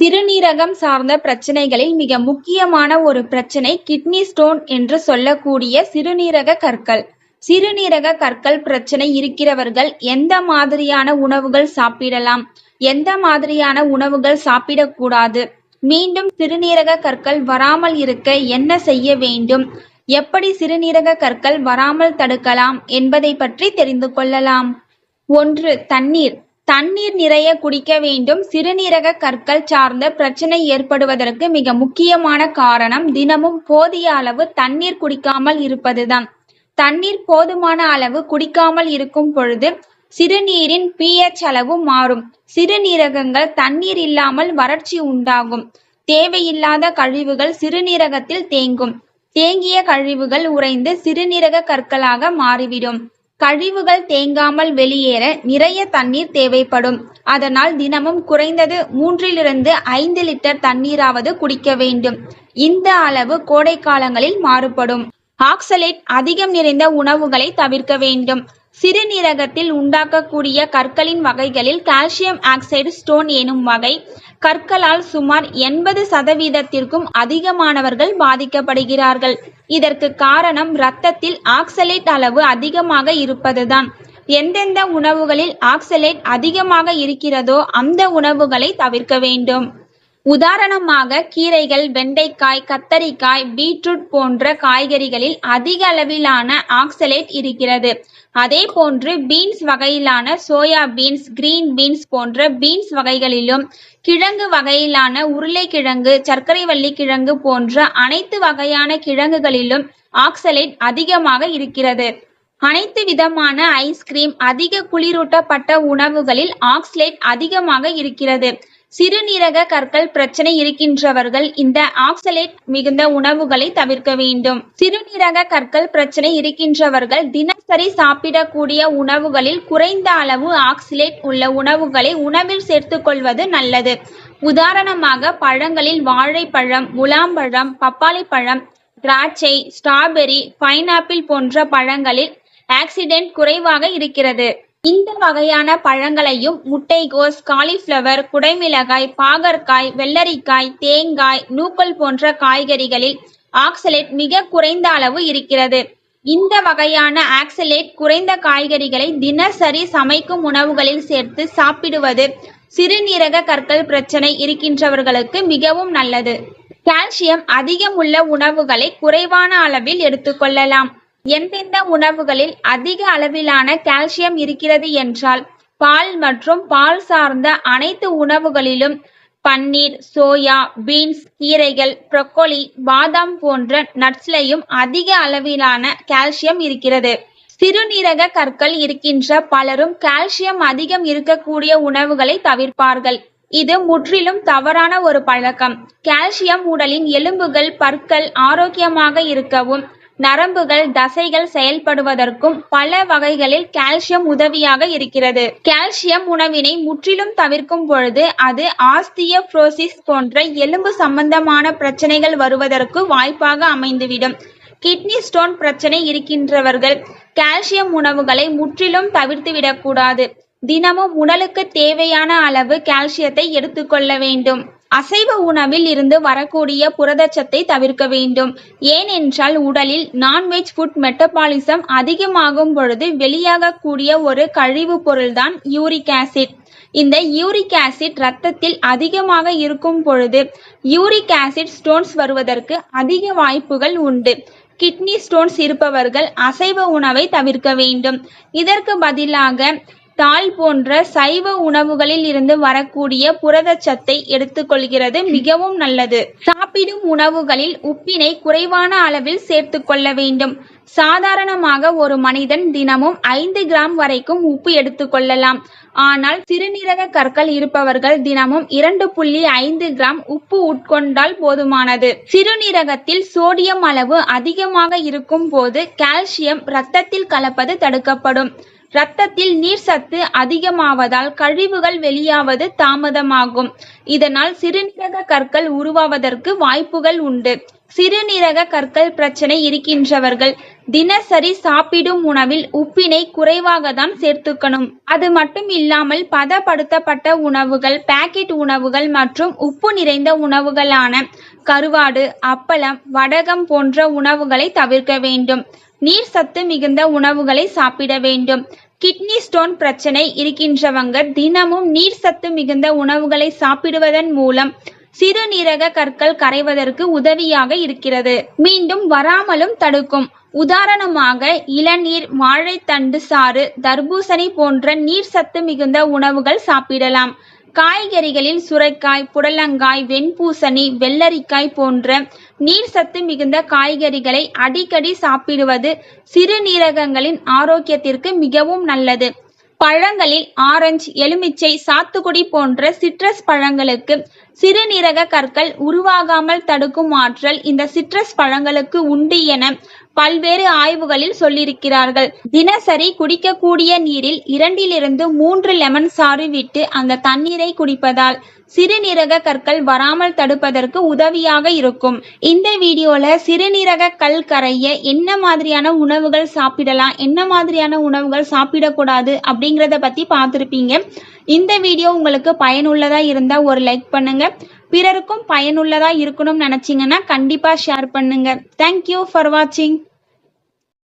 சிறுநீரகம் சார்ந்த பிரச்சனைகளில் மிக முக்கியமான ஒரு பிரச்சனை கிட்னி ஸ்டோன் என்று சொல்லக்கூடிய சிறுநீரக கற்கள். சிறுநீரக கற்கள் பிரச்சனை இருக்கிறவர்கள் எந்த மாதிரியான உணவுகள் சாப்பிடலாம், எந்த மாதிரியான உணவுகள் சாப்பிடக்கூடாது, மீண்டும் சிறுநீரக கற்கள் வராமல் இருக்க என்ன செய்ய வேண்டும், எப்படி சிறுநீரக கற்கள் வராமல் தடுக்கலாம் என்பதை பற்றி தெரிந்து கொள்ளலாம். ஒன்று தண்ணீர் தண்ணீர் நிறைய குடிக்க வேண்டும் சிறுநீரக கற்கள் சார்ந்த பிரச்சனை ஏற்படுவதற்கு மிக முக்கியமான காரணம் தினமும் போதிய அளவு தண்ணீர் குடிக்காமல் இருப்பதுதான். தண்ணீர் போதுமான அளவு குடிக்காமல் இருக்கும் பொழுது சிறுநீரின் பிஎச் அளவு மாறும். சிறுநீரகங்கள் தண்ணீர் இல்லாமல் வறட்சி உண்டாகும். தேவையில்லாத கழிவுகள் சிறுநீரகத்தில் தேங்கும். தேங்கிய கழிவுகள் உறைந்து சிறுநீரக கற்களாக மாறிவிடும். கழிவுகள் தேங்காமல் வெளியேற நிறைய தண்ணீர் தேவைப்படும். அதனால் தினமும் குறைந்தது மூன்றிலிருந்து ஐந்து லிட்டர் தண்ணீராவது குடிக்க வேண்டும். இந்த அளவு கோடை காலங்களில் மாறுபடும். ஆக்சலேட் அதிகம் நிறைந்த உணவுகளை தவிர்க்க வேண்டும். சிறுநீரகத்தில் உண்டாக்கக்கூடிய கற்களின் வகைகளில் கால்சியம் ஆக்சைடு ஸ்டோன் எனும் வகை கற்களால் சுமார் எண்பது சதவீதத்திற்கும் அதிகமானவர்கள் பாதிக்கப்படுகிறார்கள். இதற்கு காரணம் இரத்தத்தில் ஆக்சலேட் அளவு அதிகமாக இருப்பதுதான். எந்தெந்த உணவுகளில் ஆக்சலேட் அதிகமாக இருக்கிறதோ அந்த உணவுகளை தவிர்க்க வேண்டும். உதாரணமாக கீரைகள், வெண்டைக்காய், கத்தரிக்காய், பீட்ரூட் போன்ற காய்கறிகளில் அதிக அளவிலான ஆக்சலேட் இருக்கிறது. அதேபோன்று பீன்ஸ் வகையிலான சோயா பீன்ஸ், கிரீன் பீன்ஸ் போன்ற பீன்ஸ் வகைகளிலும், கிழங்கு வகையிலான உருளைக்கிழங்கு, சர்க்கரைவள்ளி கிழங்கு போன்ற அனைத்து வகையான கிழங்குகளிலும் ஆக்சலேட் அதிகமாக இருக்கிறது. அனைத்து விதமான ஐஸ்கிரீம், அதிக குளிரூட்டப்பட்ட உணவுகளில் ஆக்சலேட் அதிகமாக இருக்கிறது. சிறுநீரக கற்கள் பிரச்சனை இருக்கின்றவர்கள் இந்த ஆக்சலேட் மிகுந்த உணவுகளை தவிர்க்க வேண்டும். சிறுநீரக கற்கள் பிரச்சனை இருக்கின்றவர்கள் தினசரி சாப்பிடக்கூடிய உணவுகளில் குறைந்த அளவு ஆக்சலேட் உள்ள உணவுகளை உணவில் சேர்த்துக்கொள்வது நல்லது. உதாரணமாக பழங்களில் வாழைப்பழம், முலாம்பழம், பப்பாளிப்பழம், திராட்சை, ஸ்ட்ராபெர்ரி, பைனாப்பிள் போன்ற பழங்களில் ஆக்சிடென்ட் குறைவாக இருக்கிறது. இந்த வகையான பழங்களையும் முட்டைகோஸ், காலிஃபிளவர், குடைமிளகாய், பாகற்காய், வெள்ளரிக்காய், தேங்காய், நூக்கல் போன்ற காய்கறிகளில் ஆக்சலேட் மிக குறைந்த அளவு இருக்கிறது. இந்த வகையான ஆக்சலேட் குறைந்த காய்கறிகளை தினசரி சமைக்கும் உணவுகளில் சேர்த்து சாப்பிடுவது சிறுநீரக கற்கள் பிரச்சனை இருக்கின்றவர்களுக்கு மிகவும் நல்லது. கால்சியம் அதிகம் உள்ள உணவுகளை குறைவான அளவில் எடுத்துக் கொள்ளலாம். எந்தெந்த உணவுகளில் அதிக அளவிலான கால்சியம் இருக்கிறது என்றால் பால் மற்றும் பால் சார்ந்த அனைத்து உணவுகளிலும் பன்னீர், சோயா, பீன்ஸ், கீரைகள், ப்ரொக்கோலி பாதாம் போன்ற நட்ஸ்லயும் அதிக அளவிலான கால்சியம் இருக்கிறது. சிறுநீரக கற்கள் இருக்கின்ற பலரும் கால்சியம் அதிகம் இருக்கக்கூடிய உணவுகளை தவிர்ப்பார்கள். இது முற்றிலும் தவறான ஒரு பழக்கம். கால்சியம் உடலின் எலும்புகள், பற்கள் ஆரோக்கியமாக இருக்கவும், நரம்புகள், தசைகள் செயல்படுவதற்கும் பல வகைகளில் கால்சியம் உதவியாக இருக்கிறது. கால்சியம் உணவினை முற்றிலும் தவிர்க்கும் பொழுது அது ஆஸ்டியோபோரோசிஸ் போன்ற எலும்பு சம்பந்தமான பிரச்சனைகள் வருவதற்கு வாய்ப்பாக அமைந்துவிடும். கிட்னி ஸ்டோன் பிரச்சனை இருக்கின்றவர்கள் கால்சியம் உணவுகளை முற்றிலும் தவிர்த்துவிடக்கூடாது தினமும் உடலுக்கு தேவையான அளவு கால்சியத்தை எடுத்துக்கொள்ள வேண்டும். அசைவ உணவில் இருந்து வரக்கூடிய புரதச்சத்தை தவிர்க்க வேண்டும். ஏனென்றால் உடலில் நான்வெஜ் ஃபுட் மெட்டபாலிசம் அதிகமாகும் பொழுது வெளியாகக்கூடிய ஒரு கழிவுப் பொருள்தான் யூரிக் ஆசிட். இந்த யூரிக் ஆசிட் ரத்தத்தில் அதிகமாக இருக்கும் பொழுது யூரிக் ஆசிட் ஸ்டோன்ஸ் வருவதற்கு அதிக வாய்ப்புகள் உண்டு. கிட்னி ஸ்டோன்ஸ் இருப்பவர்கள் அசைவ உணவை தவிர்க்க வேண்டும். இதற்கு பதிலாக தால் போன்ற சைவ உணவுகளில் இருந்து வரக்கூடிய புரதச்சத்தை எடுத்துக் கொள்கிறது மிகவும் நல்லது. சாப்பிடும் உணவுகளில் உப்பினை குறைவான அளவில் சேர்த்து கொள்ள வேண்டும். சாதாரணமாக ஒரு மனிதன் தினமும் ஐந்து கிராம் வரைக்கும் உப்பு எடுத்துக்கொள்ளலாம் ஆனால் சிறுநீரக கற்கள் இருப்பவர்கள் தினமும் இரண்டு புள்ளி ஐந்து கிராம் உப்பு உட்கொண்டால் போதுமானது. சிறுநீரகத்தில் சோடியம் அளவு அதிகமாக இருக்கும் போது கால்சியம் ரத்தத்தில் கலப்பது தடுக்கப்படும். ரத்தத்தில் சத்து அதிகமாவதால் கழிவுகள் வெளியாவது தாமதமாகும். இதனால் சிறுநீரக கற்கள் உருவாவதற்கு வாய்ப்புகள் உண்டு. சிறுநீரக கற்கள் பிரச்சனை இருக்கின்றவர்கள் தினசரி சாப்பிடும் உணவில் உப்பினை குறைவாக தான் சேர்த்துக்கணும் அது மட்டும் இல்லாமல் பதப்படுத்தப்பட்ட உணவுகள் பாக்கெட் உணவுகள் மற்றும் உப்பு நிறைந்த உணவுகளான கருவாடு அப்பளம் வடகம் போன்ற உணவுகளை தவிர்க்க வேண்டும் நீர் சத்து மிகுந்த உணவுகளை சாப்பிட வேண்டும். கிட்னி ஸ்டோன் பிரச்சனை இருக்கின்றவங்க தினமும் நீர் சத்து மிகுந்த உணவுகளை சாப்பிடுவதன் மூலம் சிறுநீரக கற்கள் கரைவதற்கு உதவியாக இருக்கிறது. மீண்டும் வராமலும் தடுக்கும். உதாரணமாக இளநீர் வாழைத்தண்டு சாறு தர்பூசணி போன்ற நீர் சத்து மிகுந்த உணவுகள் சாப்பிடலாம். காய்கறிகளில் சுரைக்காய் புடலங்காய் வெண்பூசணி வெள்ளரிக்காய் போன்ற நீர் சத்து மிகுந்த காய்கறிகளை அடிக்கடி சாப்பிடுவது சிறுநீரகங்களின் ஆரோக்கியத்திற்கு மிகவும் நல்லது. பழங்களில் ஆரஞ்சு எலுமிச்சை சாத்துக்குடி போன்ற சிட்ரஸ் பழங்களுக்கு சிறுநீரக கற்கள் உருவாகாமல் தடுக்கும் ஆற்றல் இந்த சிட்ரஸ் பழங்களுக்கு உண்டு என பல்வேறு ஆய்வுகளில் சொல்லியிருக்கிறார்கள். தினசரி குடிக்கக்கூடிய நீரில் இரண்டிலிருந்து மூன்று லெமன் சாறு விட்டு அந்த தண்ணீரை குடிப்பதால் சிறுநீரக கற்கள் வராமல் தடுப்பதற்கு உதவியாக இருக்கும். இந்த வீடியோல சிறுநீரக கல் கரைய என்ன மாதிரியான உணவுகள் சாப்பிடலாம் என்ன மாதிரியான உணவுகள் சாப்பிடக்கூடாது அப்படிங்கிறத பத்தி பார்த்துருப்பீங்க. இந்த வீடியோ உங்களுக்கு பயனுள்ளதா இருந்தா ஒரு லைக் பண்ணுங்க. பிறருக்கும் பயனுள்ளதா இருக்கணும்னு நினைச்சீங்கன்னா கண்டிப்பா ஷேர் பண்ணுங்க. தேங்க்யூ ஃபார் வாட்சிங்